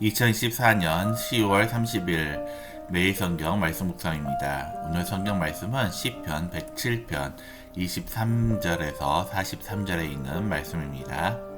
2014년 10월 30일 매일 성경 말씀 묵상입니다. 오늘 성경 말씀은 시편 107편 23절에서 43절에 있는 말씀입니다.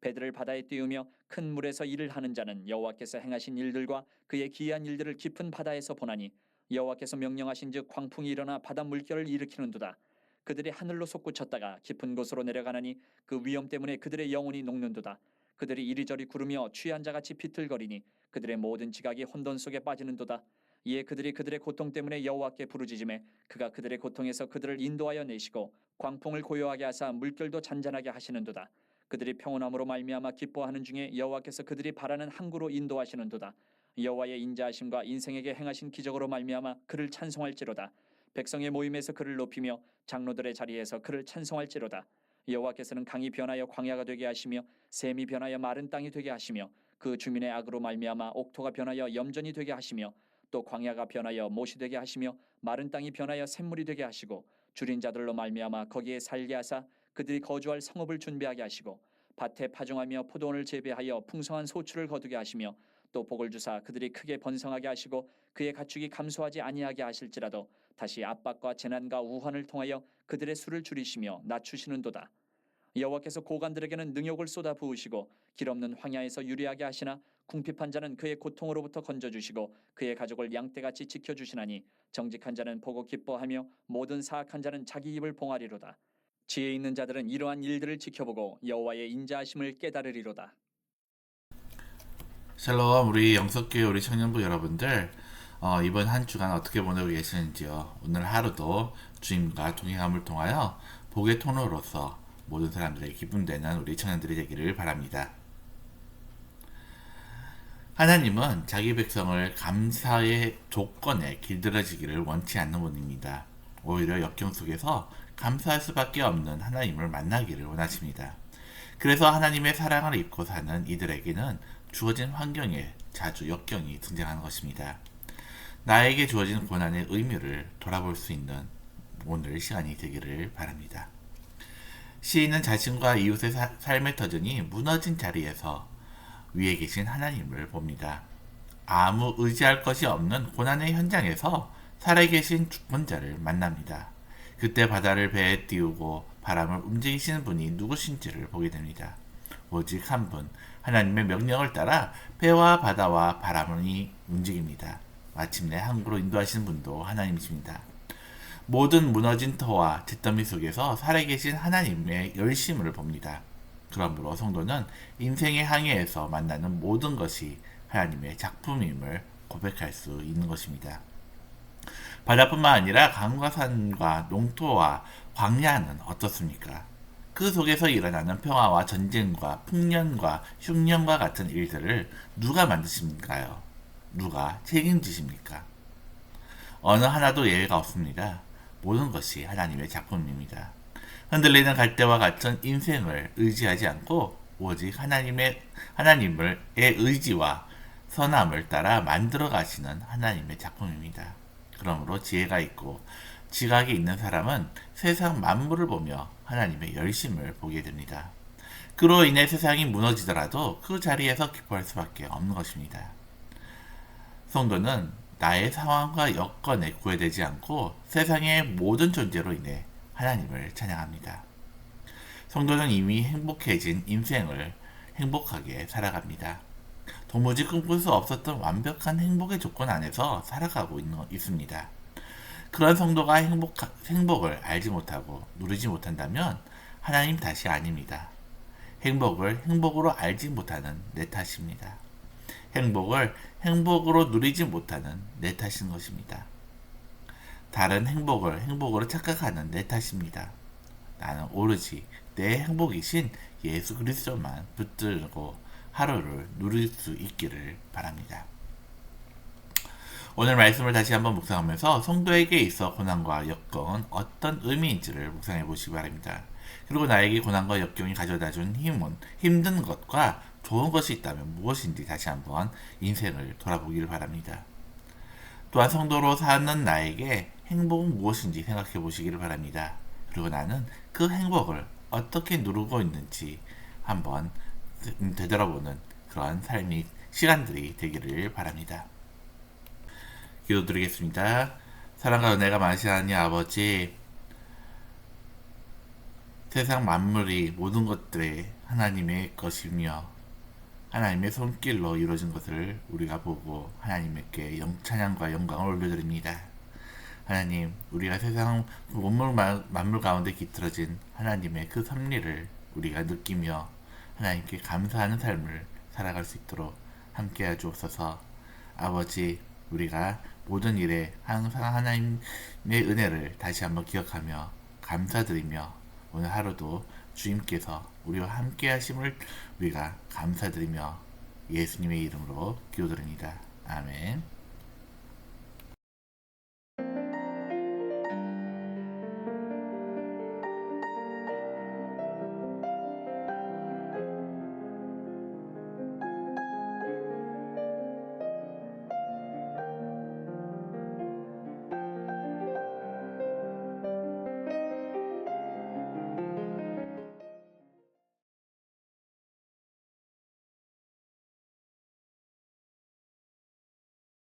배들을 바다에 띄우며 큰 물에서 일을 하는 자는 여호와께서 행하신 일들과 그의 기이한 일들을 깊은 바다에서 보나니 여호와께서 명령하신즉 광풍이 일어나 바다 물결을 일으키는도다. 그들이 하늘로 솟구쳤다가 깊은 곳으로 내려가나니 그 위험 때문에 그들의 영혼이 녹는도다. 그들이 이리저리 구르며 취한 자같이 비틀거리니 그들의 모든 지각이 혼돈 속에 빠지는도다. 이에 그들이 그들의 고통 때문에 여호와께 부르짖음에 그가 그들의 고통에서 그들을 인도하여 내시고 광풍을 고요하게 하사 물결도 잔잔하게 하시는도다. 그들이 평온함으로 말미암아 기뻐하는 중에 여호와께서 그들이 바라는 항구로 인도하시는도다. 여호와의 인자하심과 인생에게 행하신 기적으로 말미암아 그를 찬송할지로다. 백성의 모임에서 그를 높이며 장로들의 자리에서 그를 찬송할지로다. 여호와께서는 강이 변하여 광야가 되게 하시며 샘이 변하여 마른 땅이 되게 하시며 그 주민의 악으로 말미암아 옥토가 변하여 염전이 되게 하시며 또 광야가 변하여 못이 되게 하시며 마른 땅이 변하여 샘물이 되게 하시고 줄인 자들로 말미암아 거기에 살게 하사 그들이 거주할 성읍을 준비하게 하시고 밭에 파종하며 포도원을 재배하여 풍성한 소출을 거두게 하시며 또 복을 주사 그들이 크게 번성하게 하시고 그의 가축이 감소하지 아니하게 하실지라도 다시 압박과 재난과 우환을 통하여 그들의 수를 줄이시며 낮추시는도다. 여호와께서 고관들에게는 능욕을 쏟아 부으시고 길 없는 황야에서 유리하게 하시나 궁핍한 자는 그의 고통으로부터 건져 주시고 그의 가족을 양떼같이 지켜 주시나니 정직한 자는 보고 기뻐하며 모든 사악한 자는 자기 입을 봉하리로다. 지혜 있는 자들은 이러한 일들을 지켜보고 여호와의 인자하심을 깨달으리로다. 샬롬 우리 영석교회 우리 청년부 여러분들 어, 이번 한 주간 어떻게 보내고 계시는지요? 오늘 하루도 주님과 동행함을 통하여 복의 통로로서 모든 사람들의 기쁨되는 우리 청년들이 되기를 바랍니다. 하나님은 자기 백성을 감사의 조건에 길들여지기를 원치 않는 분입니다. 오히려 역경 속에서 감사할 수밖에 없는 하나님을 만나기를 원하십니다. 그래서 하나님의 사랑을 입고 사는 이들에게는 주어진 환경에 자주 역경이 등장하는 것입니다. 나에게 주어진 고난의 의미를 돌아볼 수 있는 오늘 시간이 되기를 바랍니다. 시인은 자신과 이웃의 사, 삶의 터전이 무너진 자리에서 위에 계신 하나님을 봅니다. 아무 의지할 것이 없는 고난의 현장에서 살아계신 주권자를 만납니다. 그때 바다를 배에 띄우고 바람을 움직이시는 분이 누구신지를 보게 됩니다. 오직 한 분, 하나님의 명령을 따라 배와 바다와 바람이 움직입니다. 마침내 항구로 인도하시는 분도 하나님이십니다. 모든 무너진 터와 잿더미 속에서 살아계신 하나님의 열심을 봅니다. 그러므로 성도는 인생의 항해에서 만나는 모든 것이 하나님의 작품임을 고백할 수 있는 것입니다. 바다뿐만 아니라 강과 산과 농토와 광야는 어떻습니까? 그 속에서 일어나는 평화와 전쟁과 풍년과 흉년과 같은 일들을 누가 만드십니까요? 누가 책임지십니까? 어느 하나도 예외가 없습니다. 모든 것이 하나님의 작품입니다. 흔들리는 갈대와 같은 인생을 의지하지 않고 오직 하나님의 하나님을 의 의지와 선함을 따라 만들어 가시는 하나님의 작품입니다. 그러므로 지혜가 있고 지각이 있는 사람은 세상 만물을 보며 하나님의 열심을 보게 됩니다. 그로 인해 세상이 무너지더라도 그 자리에서 기뻐할 수밖에 없는 것입니다. 성도는 나의 상황과 여건에 구애되지 않고 세상의 모든 존재로 인해 하나님을 찬양합니다. 성도는 이미 행복해진 인생을 행복하게 살아갑니다. 도무지 꿈꿀 수 없었던 완벽한 행복의 조건 안에서 살아가고 있는, 있습니다. 그런 성도가 행복, 행복을 알지 못하고 누리지 못한다면 하나님 탓이 아닙니다. 행복을 행복으로 알지 못하는 내 탓입니다. 행복을 행복으로 누리지 못하는 내 탓인 것입니다. 다른 행복을 행복으로 착각하는 내 탓입니다. 나는 오로지 내 행복이신 예수 그리스도만 붙들고 하루를 누릴 수 있기를 바랍니다. 오늘 말씀을 다시 한번 묵상하면서 성도에게 있어 고난과 역경은 어떤 의미인지를 묵상해 보시기 바랍니다. 그리고 나에게 고난과 역경이 가져다 준 힘은 힘든 것과 좋은 것이 있다면 무엇인지 다시 한번 인생을 돌아보기를 바랍니다. 또한 성도로 사는 나에게 행복은 무엇인지 생각해 보시기를 바랍니다. 그리고 나는 그 행복을 어떻게 누르고 있는지 한번 되돌아보는 그런 삶이 시간들이 되기를 바랍니다. 기도드리겠습니다. 사랑과 은혜가 많으시니 아버지 세상 만물이 모든 것들이 하나님의 것이며 하나님의 손길로 이루어진 것을 우리가 보고 하나님께 영 찬양과 영광을 올려드립니다. 하나님, 우리가 세상 만물, 만물 가운데 깃들어진 하나님의 그 섭리를 우리가 느끼며 하나님께 감사하는 삶을 살아갈 수 있도록 함께해 주옵소서. 아버지, 우리가 모든 일에 항상 하나님의 은혜를 다시 한번 기억하며 감사드리며 오늘 하루도 주님께서 우리와 함께 하심을 우리가 감사드리며 예수님의 이름으로 기도드립니다. 아멘.